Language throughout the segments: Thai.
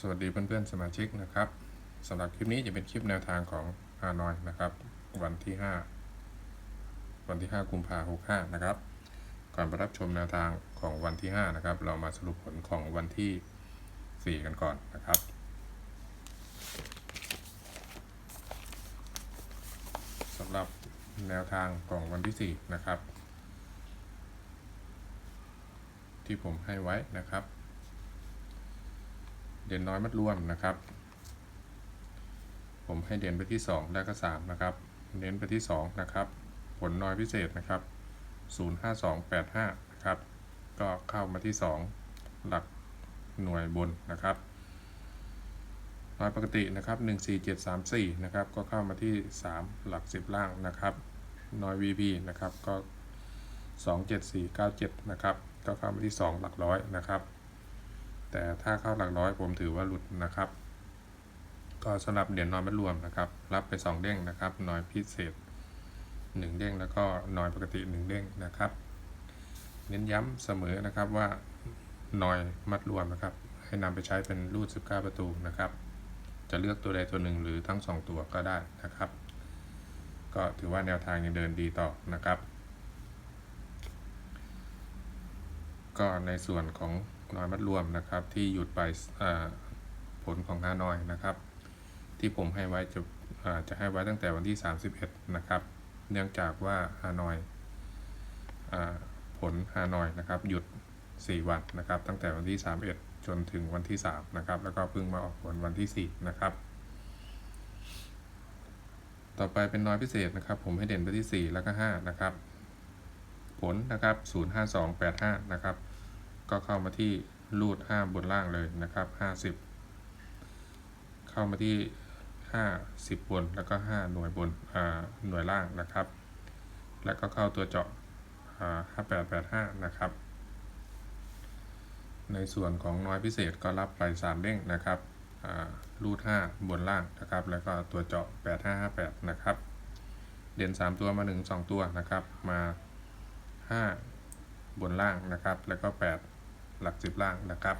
สวัสดีเพื่อนๆสมาชิกนะครับสำหรับคลิปนี้จะเป็นคลิปแนวทางของฮานอยนะครับ วันที่ 5 วันที่ 5 กุมภาพันธ์65 นะครับ ก่อนไปรับชมแนวทางของวันที่ 5 นะครับ เรามาสรุปผลของวันที่ 4 กันก่อนนะครับสำหรับแนวทางของวันที่ 4 นะครับ ที่ผมให้ไว้นะครับ เด่นน้อยมัดรวมนะครับ ผมให้เด่นไปที่ 2 และก็ 3 นะครับ เน้นไปที่ 2 นะครับ ผลน้อยพิเศษนะครับ 05285 นะครับ ก็เข้ามาที่ 2 หลักหน่วยบนนะครับน้อยปกตินะครับ14734 นะครับ ก็เข้ามาที่ 3 หลัก 10 ล่างนะครับ น้อย VP นะครับ ก็ 27497 นะครับ ก็เข้ามาที่ 2 หลักร้อยนะครับ แต่ถ้าเข้าหลักร้อยผมถือว่าหลุดนะครับ ก็สำหรับเหรียญน้อยมัดรวมนะครับ รับไป 2 เด้งนะครับน้อยพิเศษ 1 เด้งแล้วก็น้อยปกติ 1 เด้งนะครับ เน้นย้ำเสมอนะครับว่าน้อยมัดรวมนะครับ ให้นำไปใช้เป็นรูด 19 ประตูนะครับ จะเลือกตัวใดตัวหนึ่งหรือทั้ง 2 ตัวก็ได้นะครับ ก็ถือว่าแนวทางยังเดินดีต่อนะครับ ก็ในส่วนของ น้อยมัดรวมนะครับ ที่หยุดไปผลของฮานอยนะครับ ที่ผมให้ไว้จะจะให้ไว้ตั้งแต่วันที่ 31 นะครับ เนื่องจากว่าฮานอยผลฮานอยนะครับ หยุด 4 วันนะครับ ตั้งแต่วันที่ 31 จนถึงวันที่ 3 นะครับ แล้วก็เพิ่งมาออกผลวันที่ 4 นะครับ ต่อไปเป็นน้อยพิเศษนะครับ ผมให้เด่นไปที่ 4 แล้วก็ 5 นะครับ ผลนะครับ 05285 นะครับ ก็เข้ามาที่รูด5บนล่างเลยนะครับ 50 เข้ามาที่ 50 บนแล้วก็ 5 หน่วยบนหน่วยล่างนะครับ แล้วก็เข้าตัวเจาะอ่า5885 นะครับ ในส่วนของน้อยพิเศษก็รับไป 3 เด้งนะครับรูด5บนล่างนะครับ แล้วก็ตัวเจาะ 8558 นะครับ เด่น 3 ตัวมา 1 2 ตัวนะครับ มา 5 บนล่างนะครับ แล้วก็ 8 หลัก10ล่างนะครับ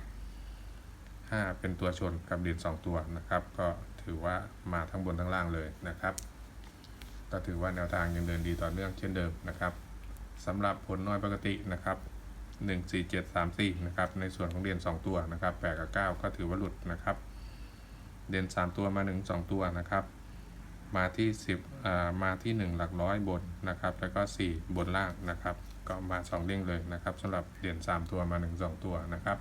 5เป็นตัวชนกับเด่น2ตัวนะครับ ก็ถือว่ามาทั้งบนทั้งล่างเลยนะครับ ก็ถือว่าแนวทางยังเดินดีต่อเนื่องเช่นเดิมนะครับสำหรับผลน้อยปกตินะครับ1 4 7 3 4นะครับในส่วนของเด่น2 ตัวนะครับ8กับ 9 ก็ถือว่าหลุดนะครับ เด่น3 ตัวมา 1 2 ตัวนะครับ มาที่ 10อ่ามาที่ 1 หลักร้อยบนนะครับ แล้วก็ 4 บนล่างนะครับ ก็มา2เด้งเลยนะครับสำหรับเด่น3ตัวมา1 2 ตัวนะครับ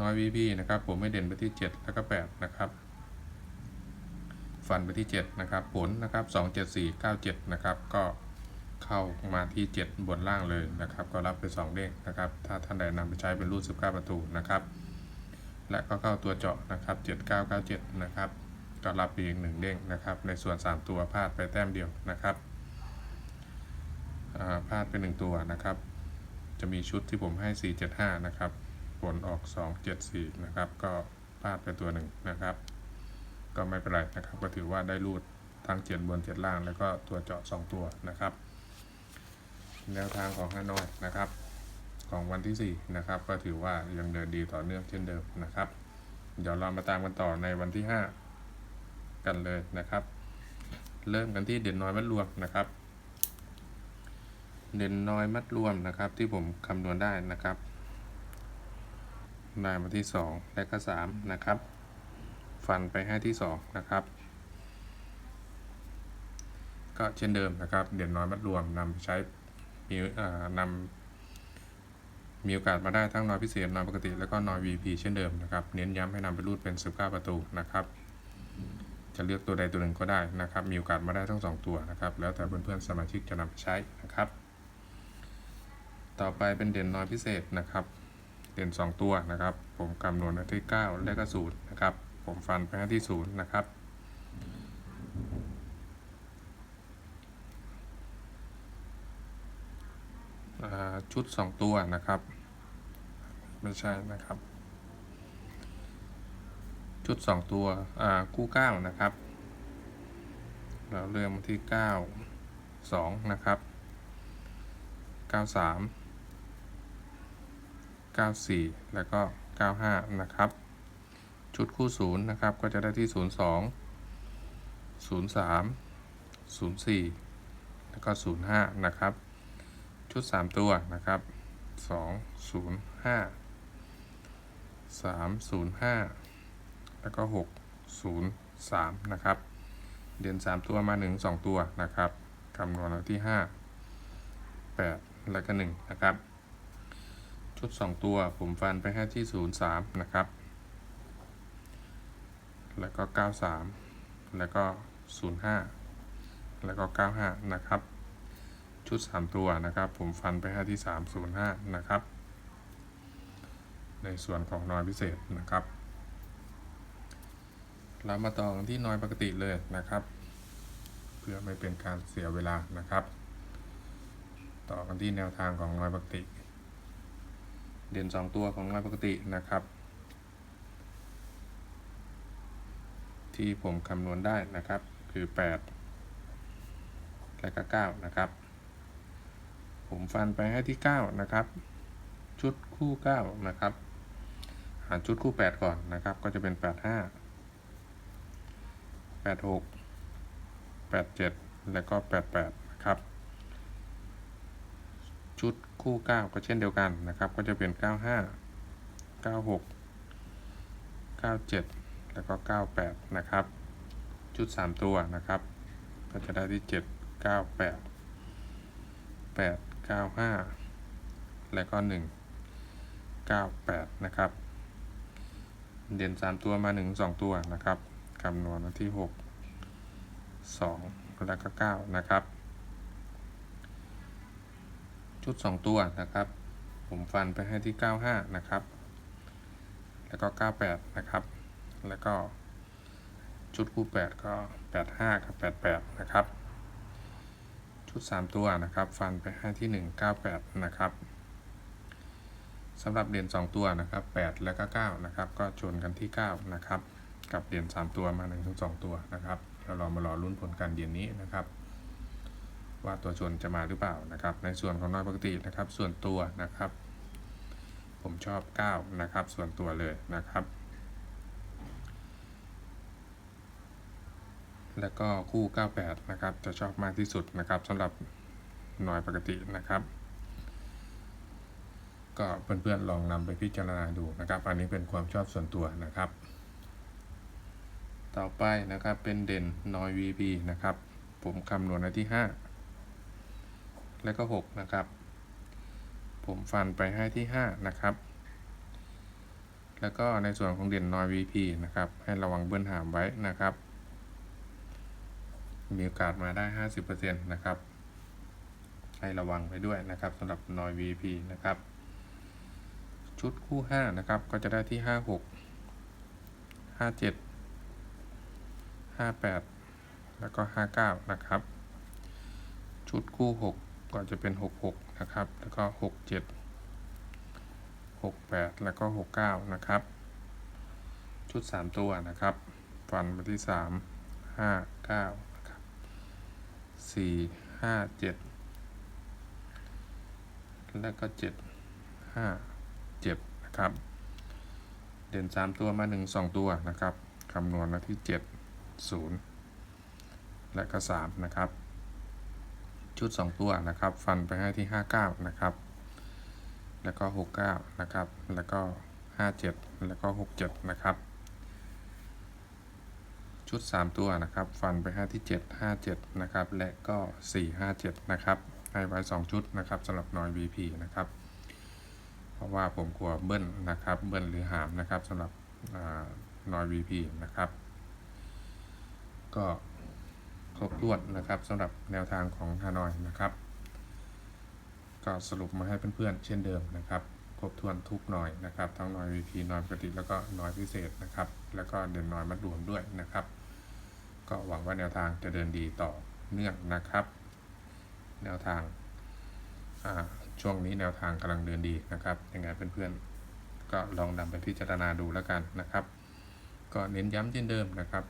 น้อย VP นะครับผมไม่เด่นไปที่ 7 แล้วก็ 8 นะครับ ฟันไปที่ 7 นะครับ ผลนะครับ 2 7 4 9 7 นะครับ ก็เข้ามาที่ 7 บนล่างเลยนะครับ ก็รับไป 2 เด้งนะครับ ถ้าท่านใดนำไปใช้เป็นรูด19 ประตูนะครับ และก็เข้าตัวเจาะนะครับ 7997 นะครับ ก็รับไปอีกหนึ่งเด้งนะครับ ในส่วน 3 ตัวพลาดไปแต้มเดียวนะครับ พลาดไป1ตัวนะครับ จะมีชุดที่ผมให้ 475 นะครับ ผลออก 274 นะครับ ก็พลาดไปตัวหนึ่งนะครับ ก็ไม่เป็นไรนะครับ ก็ถือว่าได้รูดทั้ง7บน7ล่าง แล้วก็ตัวเจาะ 2 ตัวนะครับ แนวทางของฮานอยนะครับ ของวันที่ 4 นะครับ ก็ถือว่ายังเดินดีต่อเนื่องเช่นเดิมนะครับ เดี๋ยวเรามาตามกันต่อในวันที่ 5 กันเลยนะครับ เริ่มกันที่เด่นน้อยมัดรวมนะครับ เด่นน้อยมัดรวมนะครับ ที่ผมคำนวณได้นะครับ ได้มาที่ 2 และก็ 3 นะครับ ฟันไปให้ที่ 2 นะครับ ก็เช่นเดิมนะครับ เด่นน้อยมัดรวมนำใช้มีอ่านำมีโอกาสมาได้ทั้งน้อยพิเศษน้อยปกติ แล้วก็น้อย VP เช่นเดิมนะครับ เน้นย้ำให้นำไปรูดเป็น 19 ประตูนะครับจะเลือกตัวใดตัวหนึ่งก็ได้นะครับ มีโอกาสมาได้ทั้ง 2 ตัวนะครับ แล้วแต่เพื่อนๆสมาชิกจะนำไปใช้นะครับ ต่อไปเป็นเด่นน้อยพิเศษนะครับ เด่น 2 ตัวนะครับ ผมคำนวณไว้ที่ 9 และก็0นะครับ ผมฟันไปที่ 0 นะครับ ชุด 2 ตัวนะครับ ไม่ใช่นะครับ ชุด 2 ตัวอ่าคู่ 9 นะครับ เราเริ่มที่ 9 2 นะครับ 93 94 แล้วก็ 95 นะครับ ชุดคู่ศูนะครับ ก็จะได้ที่ 02 03 04 แล้วก็ 05 นะครับ ชุด 3 ตัวนะครับ 205 305 แล้วก็ 603 นะครับ เดือน 3 ตัวมา 1 2 ตัวนะครับคำนวณเอาที่ 5 8 แล้วก็ 1 นะครับ ชุด 2 ตัว ผมฟันไปให้ที่ 03 นะครับ แล้วก็ 93 แล้วก็ 05 แล้วก็ 95 นะครับ ชุด 3 ตัวนะครับ ผมฟันไปให้ที่ 305 นะครับ ในส่วนของนอยพิเศษนะครับ เรามาต่อกันที่นอยปกติเลยนะครับ เพื่อไม่เป็นการเสียเวลานะครับ ต่อกันที่แนวทางของนอยปกติ เด่น 2 ตัวของนอยปกตินะครับ ที่ผมคำนวณได้นะครับคือ 8 และก็9นะครับ ผมฟันไปให้ที่ 9 นะครับ ชุดคู่ 9 นะครับหาชุดคู่ 8 ก่อนนะครับ ก็จะเป็น 85 86 87 แล้วก็ 88 นะครับ คู่ 9 ก็เช่นเดียวกันนะครับ ก็จะเป็น 95 96 97 แล้วก็ 98 นะครับ ชุด 3 ตัวนะครับ ก็จะได้ที่ 7 98 8 95 แล้วก็ 1 98 นะครับ เด่น 3 ตัวมา 1 2 ตัวนะครับคำนวณที่ 6 2 แล้วก็ 9 นะครับ ชุด 2 ตัวนะครับ ผมฟันไปให้ที่ 95 นะครับ แล้วก็ 98 นะครับ แล้วก็ชุดคู่ 8 ก็ 85 กับ 88 นะครับ ชุด 3 ตัวนะครับ ฟันไปให้ที่ 198 นะครับสำหรับเด่น2ตัวนะครับ 8 แล้วก็ 9 นะครับ ก็ชนกันที่ 9 นะครับ กับเด่น3ตัวมา1ถึง2ตัวนะครับเราลองมารอลุ้นผลการเด่นนี้นะครับ ว่าตัวชนจะมาหรือเปล่านะครับ ในส่วนของน้อยปกตินะครับ ส่วนตัวนะครับ ผมชอบ 9 นะครับ ส่วนตัวเลยนะครับ แล้วก็คู่ 98 นะครับ จะชอบมากที่สุดนะครับสำหรับหน่วยปกตินะครับก็เพื่อนๆลองนำไปพิจารณาดูนะครับ อันนี้เป็นความชอบส่วนตัวนะครับ ต่อไปนะครับเป็นเด่นนอย VP นะครับ ผมคำนวณที่ 5 แล้วก็ 6 นะครับ ผมฟันไปให้ที่ 5 นะครับ แล้วก็ในส่วนของเด่นนอย VP นะครับ ให้ระวังเบื้องหามไว้นะครับ มีโอกาสมาได้ 50%นะครับ ให้ระวังไว้ด้วยนะครับสำหรับนอย VP นะครับ ชุดคู่ 5 นะครับ ก็จะได้ที่ 56 57 58 แล้วก็ 59 นะครับ ชุดคู่ 6 ก็จะเป็น 66 นะครับ แล้วก็ 67 68 แล้วก็ 69 นะครับ ชุด 3 ตัวนะครับ ฟันไปที่ 3 5 9 นะครับ 4 5 7แล้วก็ 7 5 7 นะครับ เด่น 3 ตัวมา 1 2 ตัวนะครับ คำนวณมาที่ 7 0 และก็ 3 นะครับ ชุด 2 ตัวนะครับ ฟันไปให้ที่ 59 นะครับ แล้วก็ 69 นะครับ แล้วก็ 57 แล้วก็ 67 นะครับ ชุด 3 ตัวนะครับ ฟันไปให้ที่ 7 57 นะครับ และก็ 4 57 นะครับ ให้ไว้ 2 ชุดนะครับสำหรับนอย VP นะครับ เพราะว่าผมกลัวเบิ้ลนะครับ เบิ้ลหรือหามนะครับสำหรับนอย VP นะครับ ก็ ครบถ้วนนะครับสำหรับแนวทางของฮานอยนะครับก็สรุปมาให้เพื่อนๆเช่นเดิมนะครับครบถ้วนทุกหน่อยนะครับ ทั้งหน่อย VP หน่อยปกติแล้วก็หน่อยพิเศษนะครับ แล้วก็เด่นหน่อยมัดรวมด้วยนะครับ ก็หวังว่าแนวทางจะเดินดีต่อเนื่องนะครับ แนวทางช่วงนี้แนวทางกำลังเดินดีนะครับยังไงเพื่อนๆก็ลองนำไปพิจารณาดูแล้วกันนะครับ ก็เน้นย้ำเช่นเดิมนะครับ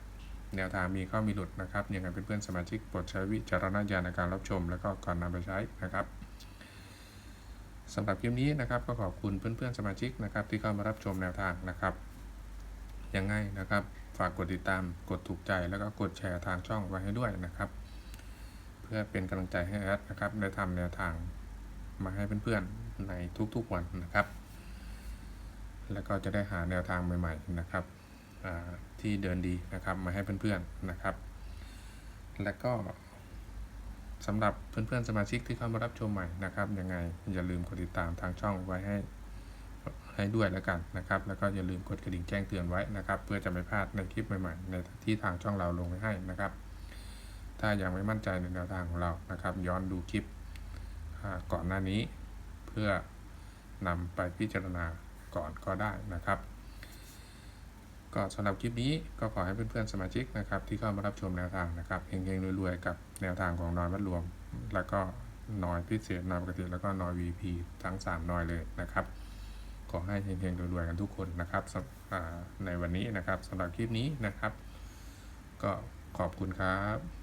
แนวทางมีข้ามีหลุดนะครับยังไงเพื่อนๆสมาชิกโปรดใช้วิจารณญาณในการรับชม แล้วก็ก่อนนำไปใช้นะครับสำหรับคลิปนี้นะครับก็ขอบคุณเพื่อนๆสมาชิกนะครับที่เข้ามารับชมแนวทางนะครับยังไงนะครับฝากกดติดตามกดถูกใจแล้วก็กดแชร์ทางช่องไว้ให้ด้วยนะครับ เพื่อเป็นกำลังใจให้แอดนะครับได้ทำแนวทางมาให้เพื่อนๆในทุกๆวันนะครับ แล้วก็จะได้หาแนวทางใหม่ ๆนะครับ ที่เดินดีนะครับมาให้เพื่อนๆนะครับ แล้วก็สำหรับเพื่อนๆสมาชิกที่เข้ามารับชมใหม่นะครับยังไงอย่าลืมกดติดตามทางช่องไว้ให้ให้ด้วยแล้วกันนะครับ แล้วก็อย่าลืมกดกระดิ่งแจ้งเตือนไว้นะครับ เพื่อจะไม่พลาดในคลิปใหม่ๆในที่ทางช่องเราลงไว้ให้นะครับ ถ้ายังไม่มั่นใจในแนวทางของเรานะครับ ย้อนดูคลิปก่อนหน้านี้ เพื่อนำไปพิจารณาก่อนก็ได้นะครับ ก็สำหรับคลิปนี้ก็ขอให้เพื่อนๆสมาชิกนะครับที่เข้ามารับชมแนวทางนะครับเฮงๆรวยๆกับแนวทางของนอยวัดรวม แล้วก็นอยพิเศษนอยปกติแล้วก็นอย VP ทั้ง 3 นอยเลยนะครับ ขอให้เฮงๆรวยๆกันทุกคนนะครับในวันนี้นะครับสำหรับคลิปนี้นะครับ ก็ขอบคุณครับ